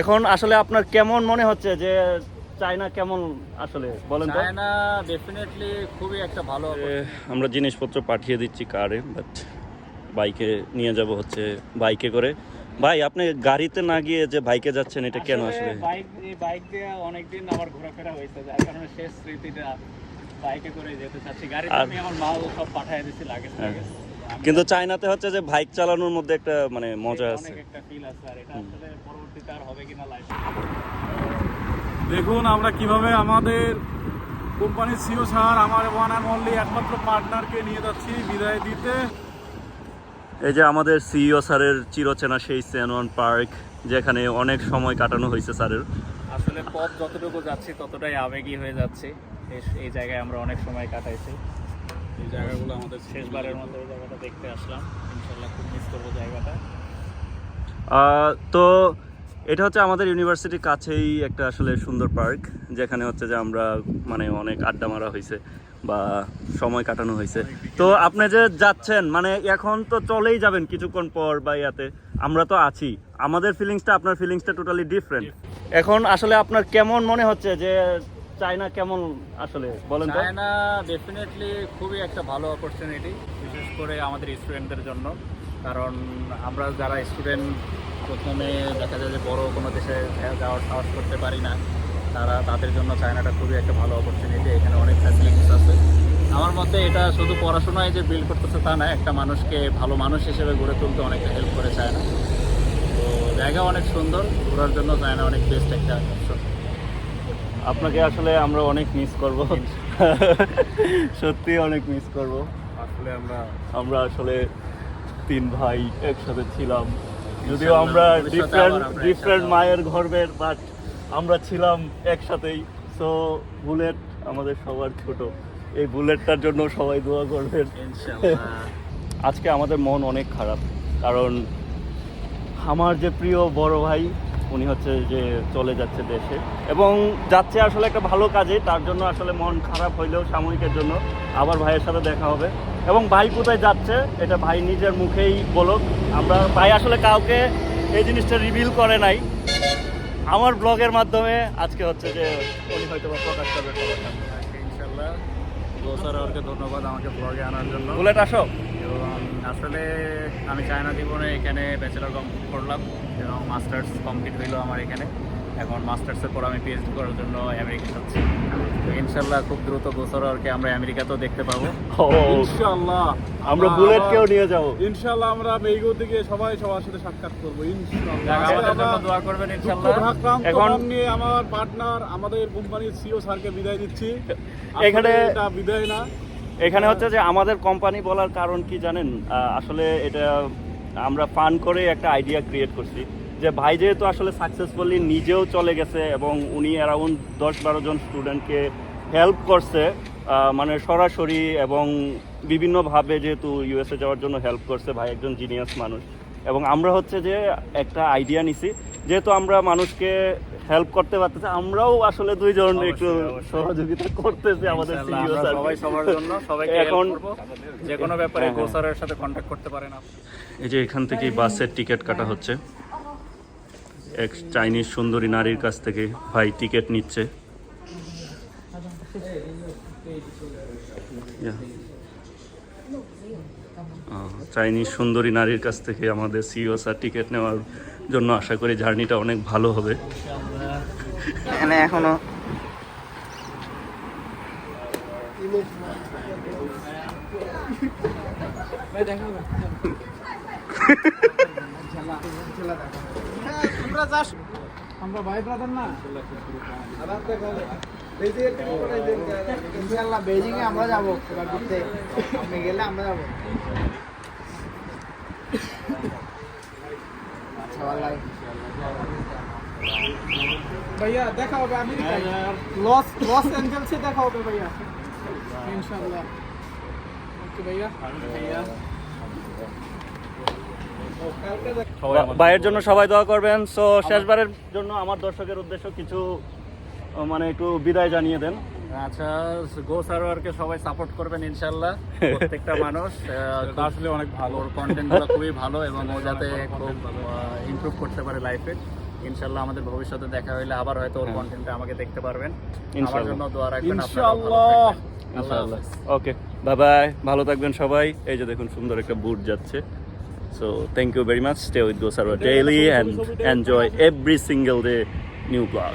এখন আসলে আপনার কেমন মনে হচ্ছে যে চায়না কেমন আসলে? বলেন তো। চায়না ডেফিনেটলি খুবই একটা ভালো আমরা জিনিসপত্র পাঠিয়ে দিচ্ছি কারে বাট বাইকে নিয়ে যাব হচ্ছে বাইকে করে। ভাই আপনি গাড়িতে না গিয়ে যে বাইকে যাচ্ছেন এটা কেন আসলে বাইক বাইক দিয়ে অনেকদিন আমার ঘোরাফেরা হয়েছে যার কারণে শেষ স্মৃতিটা বাইকে করে যেতে চাচ্ছি। গাড়িতে আমি আমার মাল সব পাঠিয়ে দিচ্ছি লাগেজ। লাগেজ কিন্তু চায়নাতে হচ্ছে যে বাইক চালানোর মধ্যে একটা মানে মজা আছে। অনেক একটা ফিল আছে আর এটা হুম। আসলে পরবর্তীতে আর হবে কিনা লাইফ দেখুন আমরা কীভাবে আমাদের কোম্পানির সিও স্যার আমার ওয়ান অ্যান্ড অনলি একমাত্র পার্টনারকে নিয়ে যাচ্ছি বিদায় দিতে। এই যে আমাদের সিইও স্যারের চিরচেনা সেই সেনওয়ান পার্ক যেখানে অনেক সময় কাটানো হয়েছে স্যারের। আসলে পথ যতটুকু যাচ্ছি ততটাই আবেগী হয়ে যাচ্ছে। এই জায়গায় আমরা অনেক সময় কাটাইছি। এই জায়গাগুলো আমাদের শেষবারের মতো এই জায়গাটা দেখতে আসলাম। ইনশাল্লাহ খুব মিস করব জায়গাটা। তো এটা হচ্ছে আমাদের ইউনিভার্সিটির কাছেই একটা আসলে সুন্দর পার্ক যেখানে হচ্ছে যে আমরা মানে অনেক আড্ডা মারা হয়েছে বা সময় কাটানো হয়েছে তো আপনি যে যাচ্ছেন মানে এখন তো চলেই যাবেন কিছুক্ষণ পর বা ইয়াতে। আমরা তো আছি। আমাদের ফিলিংসটা আপনার ফিলিংসটা টোটালি ডিফারেন্ট এখন আসলে আপনার কেমন মনে হচ্ছে যে চায়না কেমন আসলে, বলেন তো? চায়না ডেফিনেটলি খুবই একটা ভালো অপরচুনিটি বিশেষ করে আমাদের স্টুডেন্টদের জন্য। কারণ আমরা যারা স্টুডেন্ট প্রথমে দেখা যায় যে বড় কোনো দেশে যাওয়ার সাহস করতে পারি না। তারা তাদের জন্য চায়নাটা খুবই একটা ভালো অপরচুনিটি এখানে অনেক ফ্যাসিলিটিস আছে। আমার মতে এটা শুধু পড়াশোনায় যে বিল্ড করতেছে তা না, একটা মানুষকে ভালো মানুষ হিসেবে গড়ে তুলতে অনেকটা হেল্প করে চায়না। তো জায়গা অনেক সুন্দর, ঘোরার জন্য চায়না অনেক বেস্ট একটা অপশন আপনাকে আসলে আমরা অনেক মিস করব। সত্যি অনেক মিস করব। আসলে আমরা আমরা আসলে তিন ভাই একসাথে ছিলাম। যদিও আমরা ডিফারেন্ট ডিফারেন্ট মায়ের গর্বের বাট আমরা ছিলাম একসাথেই। সো বুলেট আমাদের সবার ছোট। এই বুলেটটার জন্য সবাই দোয়া করবেন। আজকে আমাদের মন অনেক খারাপ কারণ আমার যে প্রিয় বড় ভাই উনি হচ্ছে যে চলে যাচ্ছে দেশে। এবং যাচ্ছে আসলে একটা ভালো কাজে তার জন্য আসলে মন খারাপ হইলেও সাময়িকের জন্য আবার ভাইয়ের সাথে দেখা হবে। এবং ভাই কোথায় যাচ্ছে এটা ভাই নিজের মুখেই বলুক। আমরা ভাই আসলে কাউকে এই জিনিসটা রিভিল করে নাই। আমার ব্লগের মাধ্যমে আজকে হচ্ছে যে উনি হয়তো বা প্রকাশ করবে ইনশাল্লাহ ধন্যবাদ আমাকে ব্লগে আনার জন্য। বুলেট আসো। এবং আসলে আমি চায়না জীবনে এখানে ব্যাচেলার কমপ্লিট করলাম এবং মাস্টার্স কমপ্লিট হইল আমার এখানে। এখন মাস্টার্সের পর আমি পিএইচডি করার জন্য আমেরিকা যাচ্ছি। তো ইনশাল্লাহ খুব দ্রুত গোসরকে আমরা আমেরিকাতেও দেখতে পাবো। ও, ইনশাআল্লাহ আমরা বুলেটকেও নিয়ে যাব। ইনশাআল্লাহ আমরা মেইগো থেকে সবাই সবার সাথে সাক্ষাৎ করব ইনশাআল্লাহ আমাদের জন্য দোয়া করবেন ইনশাল্লাহ। এখন- নিয়ে আমার পার্টনার আমাদের কোম্পানির সিও স্যারকে বিদায় দিচ্ছি। এখানে- বিদায় না। এখানে হচ্ছে যে আমাদের কোম্পানি বলার কারণ কি জানেন? আসলে এটা আমরা ফান করে একটা আইডিয়া ক্রিয়েট করছি যে ভাই যেহেতু আসলে সাকসেসফুলি নিজেও চলে গেছে এবং উনি অ্যারাউন্ড দশ বারো জন স্টুডেন্টকে হেল্প করছে মানে সরাসরি এবং বিভিন্নভাবে যেহেতু ইউএসএ যাওয়ার জন্য হেল্প করছে, ভাই একজন জিনিয়াস মানুষ। এবং আমরা হচ্ছে যে একটা আইডিয়া নিছি যেহেতু আমরা মানুষকে হেল্প করতে পারতেছি আমরাও আসলে দুইজন একটু সহযোগিতা করতেছি আমাদের সবাই সবার জন্য সবাইকে এখন যে কোনো ব্যাপারে হ্যাঁ, হ্যাঁ। গোসারের সাথে কন্ট্যাক্ট করতে পারেন আপনি। এই যে এখান থেকেই বাসের টিকিট কাটা হচ্ছে। এক চাইনিজ সুন্দরী নারীর কাছ থেকে ভাই টিকিট নিচ্ছে। চাইনিজ সুন্দরী নারীর কাছ থেকে আমাদের সিও স্যার টিকিট নেওয়ার জন্য। আশা করি জার্নিটা অনেক ভালো হবে। এখানে এখনও আমরা ভাই ব্রাদার না। ইনশাল্লাহ আমরা যাব আমরা যাব। আচ্ছা, ভাইয়া দেখা হবে হ্যাঁ, হ্যাঁ। লস লস দেখা হবে ভাইয়া। ইনশাল্লাহ ভাইয়া ভাইয়া। ভাইয়ের জন্য সবাই দোয়া করবেন। সো শেষবারের জন্য আমার দর্শকের উদ্দেশ্য কিছু মানে একটু বিদায় জানিয়ে দেন। আচ্ছা গো সার্ভারকে সবাই সাপোর্ট করবেন ইনশাল্লাহ প্রত্যেকটা মানুষ। আসলে অনেক ভালো। ওর কন্টেন্টগুলো খুবই ভালো এবং ও যাতে খুব ইমপ্রুভ করতে পারে লাইফে ইনশাল্লাহ আমাদের ভবিষ্যতে দেখা হইলে আবার হয়তো ওর হ্যাঁ। কন্টেন্টে আমাকে দেখতে পারবেন। আমার জন্য দোয়া রাখবেন ইনশাআল্লাহ। থাকবেন। ওকে বাই বাই ভালো থাকবেন সবাই। এই যে দেখুন সুন্দর একটা বুট যাচ্ছে। So thank you very much stay with গোসারো daily and enjoy every single day new blog